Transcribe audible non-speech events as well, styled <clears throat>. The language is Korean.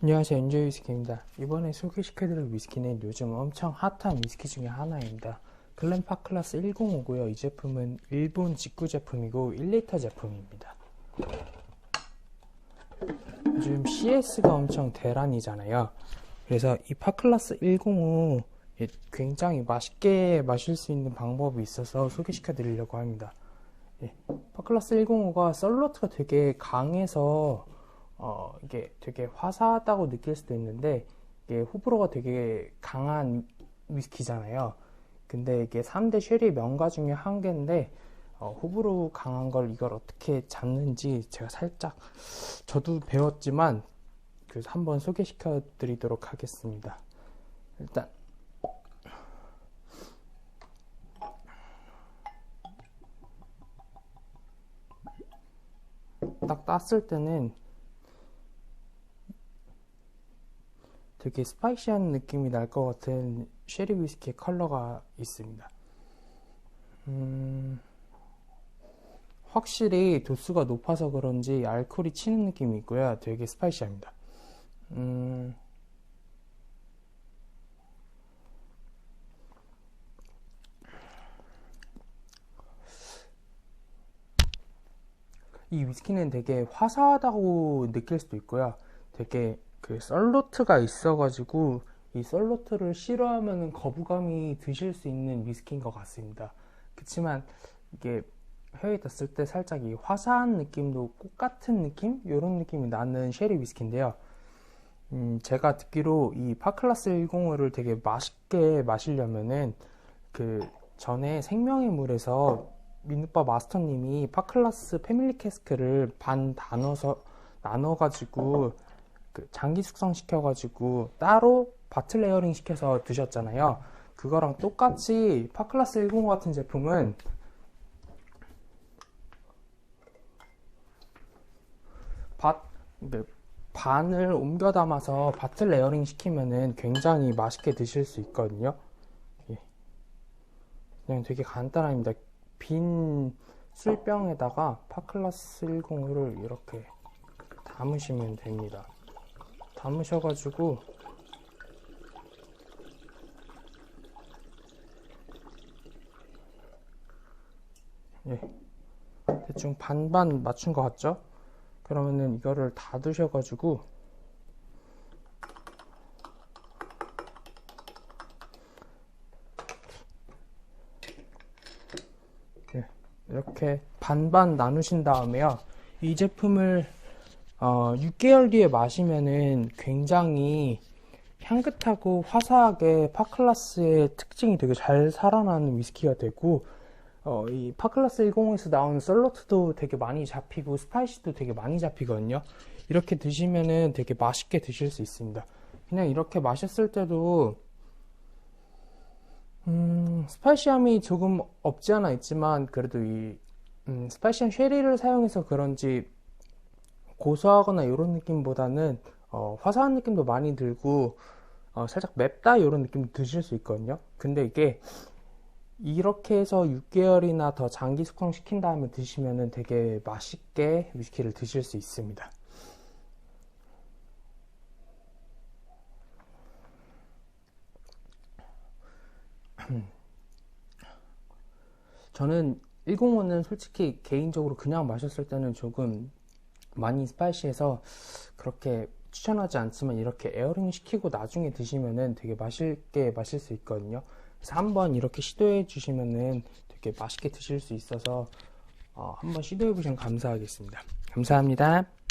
안녕하세요. 엔조이 위스키입니다. 이번에 소개시켜드릴 위스키는 요즘 엄청 핫한 위스키 중에 하나입니다. 글렌파클라스 105고요. 이 제품은 일본 직구 제품이고 1리터 제품입니다. 요즘 CS가 엄청 대란이잖아요. 그래서 이 파클라스 105 굉장히 맛있게 마실 수 있는 방법이 있어서 소개시켜 드리려고 합니다. 예, 파클라스 105가 썰러트가 되게 강해서 어, 이게 되게 화사하다고 느낄 수도 있는데 이게 호불호가 되게 강한 위스키잖아요. 근데 이게 3대 쉐리 명가 중에 한 개인데 어, 호불호 강한 걸 이걸 어떻게 잡는지 제가 살짝 저도 배웠지만 그래서 한번 소개시켜 드리도록 하겠습니다. 일단 딱 땄을 때는 되게 스파이시한 느낌이 날 것 같은 쉐리 위스키의 컬러가 있습니다. 음, 확실히 도수가 높아서 그런지 알코올이 치는 느낌이 있고요. 되게 스파이시합니다. 음, 이 위스키는 되게 화사하다고 느낄 수도 있고요. 되게 그 썰로트가 있어가지고 이 썰로트를 싫어하면 거부감이 드실 수 있는 위스키인 것 같습니다. 그렇지만 이게 혀에 닿았을 때 살짝 이 화사한 느낌도 꽃 같은 느낌? 이런 느낌이 나는 쉐리 위스키인데요. 음, 제가 듣기로 이 파클라스 105를 되게 맛있게 마시려면은 그 전에 생명의 물에서 민우빠 마스터님이 파클라스 패밀리 캐스크를 반 나눠서 나눠가지고 그 장기 숙성 시켜가지고 따로 바틀 레이어링 시켜서 드셨잖아요. 그거랑 똑같이 파클라스 105 같은 제품은 밭, 반을 옮겨 담아서 바틀 레이어링 시키면은 굉장히 맛있게 드실 수 있거든요. 예. 그냥 되게 간단합니다. 빈 술병에다가 파클라스 105를 이렇게 담으시면 됩니다. 담으셔가지고 예, 대충 반반 맞춘 것 같죠? 그러면은 이거를 닫으셔가지고 예, 이렇게 반반 나누신 다음에요. 이 제품을 어, 6개월 뒤에 마시면은 굉장히 향긋하고 화사하게 파클라스의 특징이 되게 잘 살아나는 위스키가 되고 어, 이 파클라스 10에서 나오는 썰러트도 되게 많이 잡히고 스파이시도 되게 많이 잡히거든요. 이렇게 드시면은 되게 맛있게 드실 수 있습니다. 그냥 이렇게 마셨을 때도 음, 스파이시함이 조금 없지 않아 있지만 그래도 이 음, 스파이시한 쉐리를 사용해서 그런지 고소하거나 이런 느낌보다는 어, 화사한 느낌도 많이 들고 어, 살짝 맵다 이런 느낌도 드실 수 있거든요. 근데 이게 이렇게 해서 6개월이나 더 장기 숙성 시킨 다음에 드시면 되게 맛있게 위스키를 드실 수 있습니다. <clears throat> 저는 105는 솔직히 개인적으로 그냥 마셨을 때는 조금 많이 스파이시해서 그렇게 추천하지 않지만 이렇게 에어링 시키고 나중에 드시면은 되게 맛있게 마실 수 있거든요. 그래서 한번 이렇게 시도해 주시면은 되게 맛있게 드실 수 있어서 어, 한번 시도해 보시면 감사하겠습니다. 감사합니다.